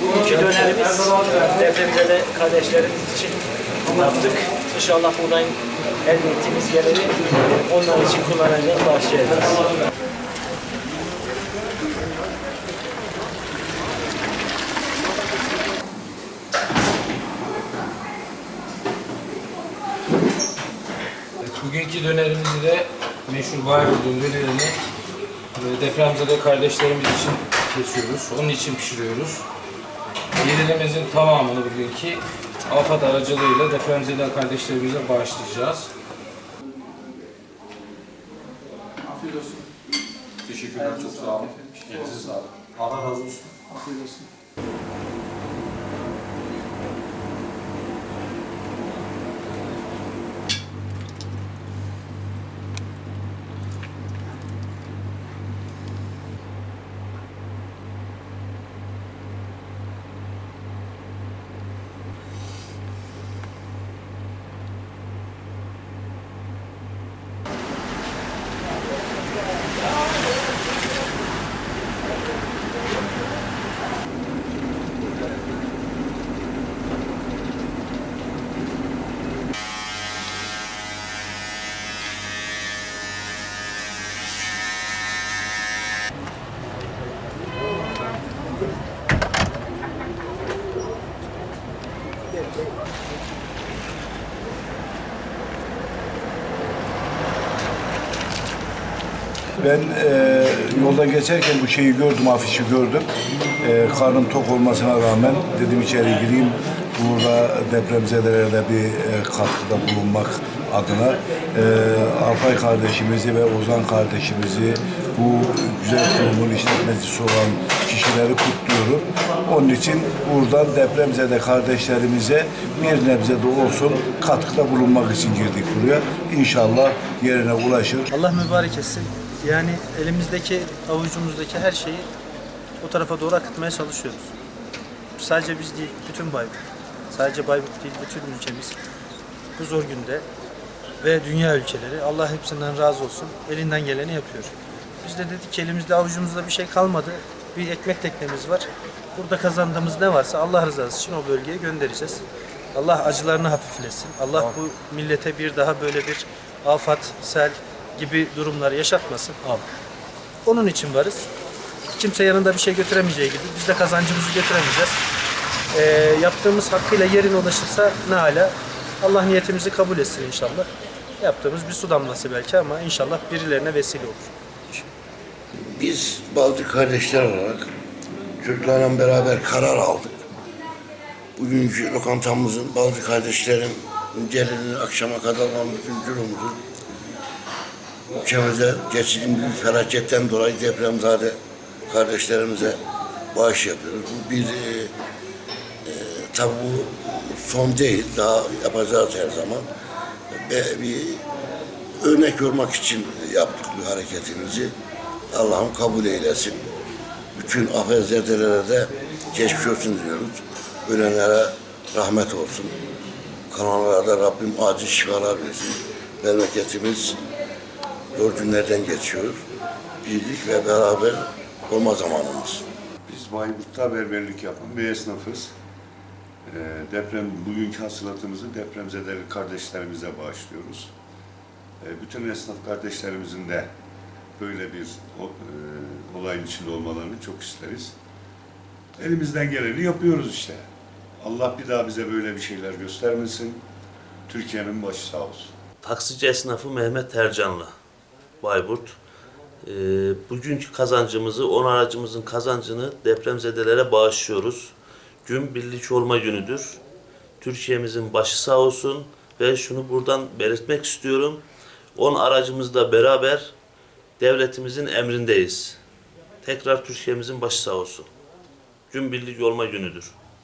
Bugünkü dönerimiz depremzede kardeşlerimiz için yaptık. İnşallah buradan elde ettiğimiz geliri onlar için kullanacağız, başlayacağız. Bugünkü dönerimizi de meşhur Bayburt'un dönerini e, depremzede kardeşlerimiz için kesiyoruz. Onun için pişiriyoruz. Yedirimizin tamamını bugünkü AFAD aracılığıyla depremzede kardeşlerimize bağışlayacağız. Afiyet olsun. Teşekkürler, çok sağ olun. Elinize sağlık. Allah razı olsun. Afiyet olsun. Ben e, yolda geçerken bu şeyi gördüm, afişi gördüm. E, karnım tok olmasına rağmen dedim içeri gireyim. Burada depremzedelere de bir e, katkıda bulunmak adına e, Alpay kardeşimizi ve Ozan kardeşimizi bu güzel kurumun işletmecisi olan kişileri kutluyorum. Onun için buradan depremzede kardeşlerimize bir nebze de olsun katkıda bulunmak için girdik buraya. İnşallah yerine ulaşır. Allah mübarek etsin. Yani elimizdeki, avucumuzdaki her şeyi o tarafa doğru akıtmaya çalışıyoruz. Sadece biz değil, bütün Bayburt. Sadece Bayburt değil, bütün ülkemiz bu zor günde ve dünya ülkeleri Allah hepsinden razı olsun elinden geleni yapıyor. Biz de dedik elimizde avucumuzda bir şey kalmadı. Bir ekmek teknemiz var. Burada kazandığımız ne varsa Allah rızası için o bölgeye göndereceğiz. Allah acılarını hafiflesin. Allah bu millete bir daha böyle bir afat, sel gibi durumlar yaşatmasın. Onun için varız. Kimse yanında bir şey götüremeyeceği gibi biz de kazancımızı götüremeyeceğiz. Ee, yaptığımız hakkıyla yerine ulaşırsa ne hala. Allah niyetimizi kabul etsin inşallah. Yaptığımız bir su damlası belki ama inşallah birilerine vesile olur. Biz Balcı kardeşler olarak çocuklarla beraber karar aldık. Bugünkü lokantamızın Balcı kardeşlerin Celil'in akşama kadar olan bütün durumudur. Ülkemizde geçici büyük felaketten dolayı depremzade kardeşlerimize bağış yapıyoruz. Bu bir e, e, tabi bu son değil, daha yapacağız her zaman. Ve bir örnek olmak için yaptık bu hareketimizi. Allah'ım kabul eylesin. Bütün afetzedelere de geçmiş olsun diyoruz. Ölenlere rahmet olsun. Kanallara da Rabbim acil şifalar versin. Memleketimiz zor günlerden geçiyor. Birlik ve beraber olma zamanımız. Biz Bayburt'ta berberlik yapan bir esnafız. Ee, deprem, bugünkü hasılatımızı depremzedeli kardeşlerimize bağışlıyoruz. Ee, bütün esnaf kardeşlerimizin de böyle bir e, olayın içinde olmalarını çok isteriz. Elimizden geleni yapıyoruz işte. Allah bir daha bize böyle bir şeyler göstermesin. Türkiye'nin başı sağ olsun. Taksici esnafı Mehmet Tercanlı, Bayburt. Ee, bugünkü kazancımızı, on aracımızın kazancını depremzedelere bağışlıyoruz. Gün birlik olma günüdür. Türkiye'mizin başı sağ olsun ve şunu buradan belirtmek istiyorum. 10 aracımızla beraber devletimizin emrindeyiz. Tekrar Türkiye'mizin başı sağ olsun. Gün birlik olma günüdür.